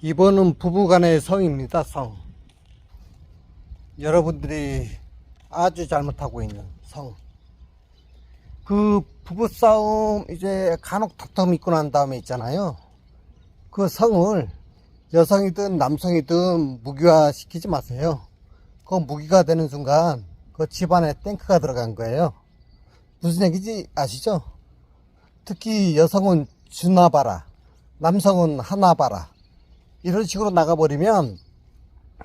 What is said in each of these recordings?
이번은 부부간의 성입니다, 성. 여러분들이 아주 잘못하고 있는 성. 그 부부싸움 이제 간혹 닥터미 있고 난 다음에 있잖아요. 그 성을 여성이든 남성이든 무기화 시키지 마세요. 그 무기가 되는 순간 그 집안에 탱크가 들어간 거예요. 무슨 얘기지 아시죠? 특히 여성은 주나 봐라, 남성은 하나 봐라. 이런 식으로 나가버리면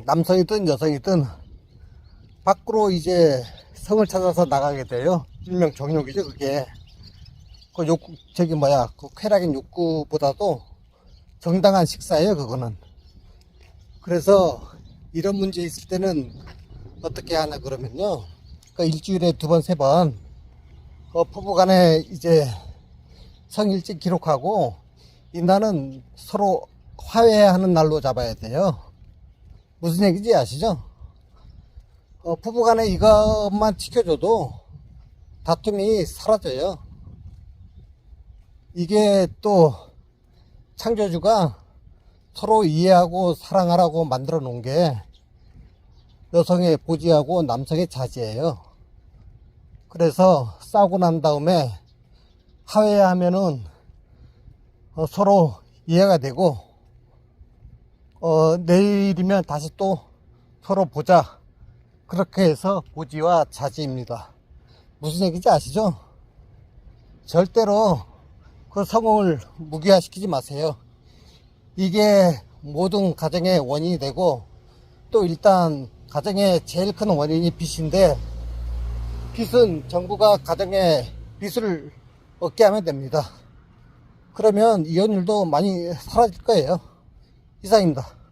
남성이든 여성이든 밖으로 이제 성을 찾아서 나가게 돼요. 일명 정욕이죠, 그게. 그 욕구, 저기 뭐야, 그 쾌락인 욕구보다도 정당한 식사예요, 그거는. 그래서 이런 문제 있을 때는 어떻게 하나 그러면요. 그 일주일에 두 번, 세 번, 그 부부 간에 이제 성일찍 기록하고, 이날은 서로 화해하는 날로 잡아야 돼요. 무슨 얘기인지 아시죠? 어, 부부 간에 이것만 지켜줘도 다툼이 사라져요. 이게 또 창조주가 서로 이해하고 사랑하라고 만들어 놓은 게 여성의 보지하고 남성의 자지예요. 그래서 싸우고 난 다음에 화해하면은 어, 서로 이해가 되고 어, 내일이면 다시 또 서로 보자. 그렇게 해서 보지와 자지입니다. 무슨 얘기인지 아시죠? 절대로 그 성을 무기화시키지 마세요. 이게 모든 가정의 원인이 되고 또 일단 가정의 제일 큰 원인이 빚인데 빚은 정부가 가정에 빚을 얻게 하면 됩니다. 그러면 이혼율도 많이 사라질 거예요. 이상입니다.